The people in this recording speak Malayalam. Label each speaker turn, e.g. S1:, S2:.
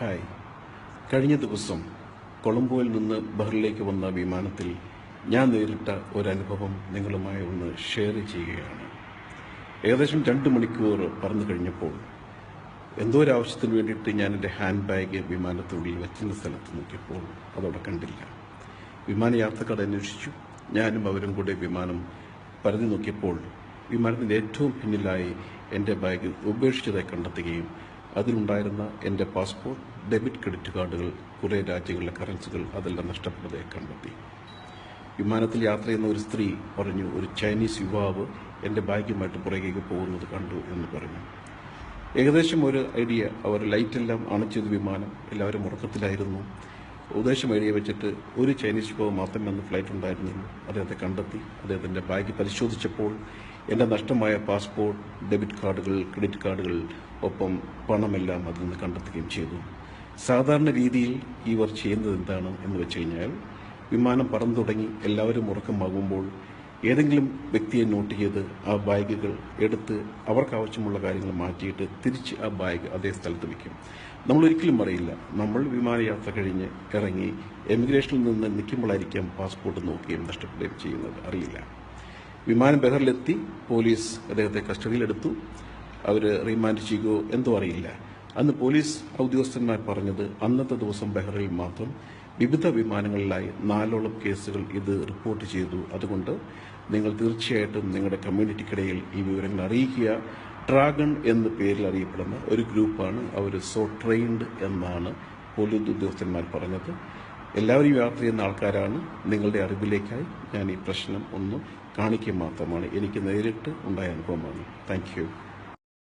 S1: ഹായ്. കഴിഞ്ഞ ദിവസം കൊളംബോയിൽ നിന്ന് ബഹ്റിലേക്ക് വന്ന വിമാനത്തിൽ ഞാൻ നേരിട്ട ഒരനുഭവം നിങ്ങളുമായി ഒന്ന് ഷെയർ ചെയ്യുകയാണ്. ഏകദേശം രണ്ട് മണിക്കൂർ പറന്നു കഴിഞ്ഞപ്പോൾ എന്തോ ഒരു ആവശ്യത്തിന് വേണ്ടിയിട്ട് ഞാൻ എന്റെ ഹാൻഡ് ബാഗ് വിമാനത്തിനുള്ളിൽ വെച്ചിരുന്ന സ്ഥലത്ത് നോക്കിയപ്പോൾ അതവിടെ കണ്ടില്ല. വിമാനയാത്രക്കാർ അന്വേഷിച്ചു. ഞാനും അവരും കൂടെ വിമാനം പരതി നോക്കിയപ്പോൾ വിമാനത്തിന്റെ ഏറ്റവും പിന്നിലായി എന്റെ ബാഗ് ഉപേക്ഷിച്ചതായി കണ്ടെത്തുകയും അതിലുണ്ടായിരുന്ന എന്റെ പാസ്പോർട്ട് ഡെബിറ്റ് ക്രെഡിറ്റ് കാർഡുകൾ കുറേ രാജ്യങ്ങളിലെ കറൻസികൾ അതെല്ലാം നഷ്ടപ്പെട്ടതായി കണ്ടെത്തി. വിമാനത്തിൽ യാത്ര ചെയ്യുന്ന ഒരു സ്ത്രീ പറഞ്ഞു ഒരു ചൈനീസ് യുവാവ് എന്റെ ബാഗുമായിട്ട് പുറകേക്ക് പോകുന്നത് കണ്ടു എന്ന് പറഞ്ഞു. ഏകദേശം ഒരു ഐഡിയ അവർ ലൈറ്റെല്ലാം അണച്ചത് വിമാനം എല്ലാവരും ഉറക്കത്തിലായിരുന്നു. ഉദ്ദേശം എഴുതി വെച്ചിട്ട് ഒരു ചൈനീസ് യുവാവ് മാത്രമേ അന്ന് ഫ്ലൈറ്റ് ഉണ്ടായിരുന്നുള്ളൂ അദ്ദേഹത്തെ കണ്ടെത്തി. അദ്ദേഹത്തിന്റെ ബാഗ് പരിശോധിച്ചപ്പോൾ എന്റെ നഷ്ടമായ പാസ്പോർട്ട് ഡെബിറ്റ് കാർഡുകൾ ക്രെഡിറ്റ് കാർഡുകൾ ഒപ്പം പണമെല്ലാം അതിൽ നിന്ന് കണ്ടെത്തുകയും ചെയ്തു. സാധാരണ രീതിയിൽ ഇവർ ചെയ്യുന്നത് എന്താണ് എന്ന് വെച്ച് കഴിഞ്ഞാൽ വിമാനം പറന്നു തുടങ്ങി എല്ലാവരും ഉറക്കമാകുമ്പോൾ ഏതെങ്കിലും വ്യക്തിയെ നോട്ട് ചെയ്ത് ആ ബാഗുകൾ എടുത്ത് അവർക്ക് ആവശ്യമുള്ള കാര്യങ്ങൾ മാറ്റിയിട്ട് തിരിച്ച് ആ ബാഗ് അതേ സ്ഥലത്ത് വയ്ക്കും നമ്മൾ ഒരിക്കലും അറിയില്ല നമ്മൾ വിമാനയാത്ര കഴിഞ്ഞ് ഇറങ്ങി എമിഗ്രേഷനിൽ നിന്ന് നിൽക്കുമ്പോഴായിരിക്കാം പാസ്പോർട്ട് നോക്കുകയും നഷ്ടപ്പെടുകയും ചെയ്യുന്നത്. അറിയില്ല. വിമാനം ബഹറിലെത്തി പോലീസ് അദ്ദേഹത്തെ കസ്റ്റഡിയിലെടുത്തു. അവർ റിമാൻഡ് ചെയ്യുകയോ എന്തോ അറിയില്ല. അന്ന് പോലീസ് ഉദ്യോഗസ്ഥന്മാർ പറഞ്ഞത് അന്നത്തെ ദിവസം ബഹ്റയിൽ മാത്രം വിവിധ വിമാനങ്ങളിലായി നാലോളം കേസുകൾ ഇത് റിപ്പോർട്ട് ചെയ്തു. അതുകൊണ്ട് നിങ്ങൾ തീർച്ചയായിട്ടും നിങ്ങളുടെ കമ്മ്യൂണിറ്റിക്കിടയിൽ ഈ വിവരങ്ങൾ അറിയിക്കുക. ഡ്രാഗൺ എന്ന പേരിൽ അറിയപ്പെടുന്ന ഒരു ഗ്രൂപ്പാണ് അവർ സോ ട്രെയിൻഡ് എന്നാണ് പോലീസ് ഉദ്യോഗസ്ഥന്മാർ പറഞ്ഞത്. എല്ലാവരും യാത്ര ചെയ്യുന്ന ആൾക്കാരാണ്. നിങ്ങളുടെ അറിവിലേക്കായി ഞാൻ ഈ പ്രശ്നം ഒന്ന് കാണിക്കുക മാത്രമാണ്. എനിക്ക് നേരിട്ട് ഉണ്ടായ അനുഭവമാണ്. താങ്ക്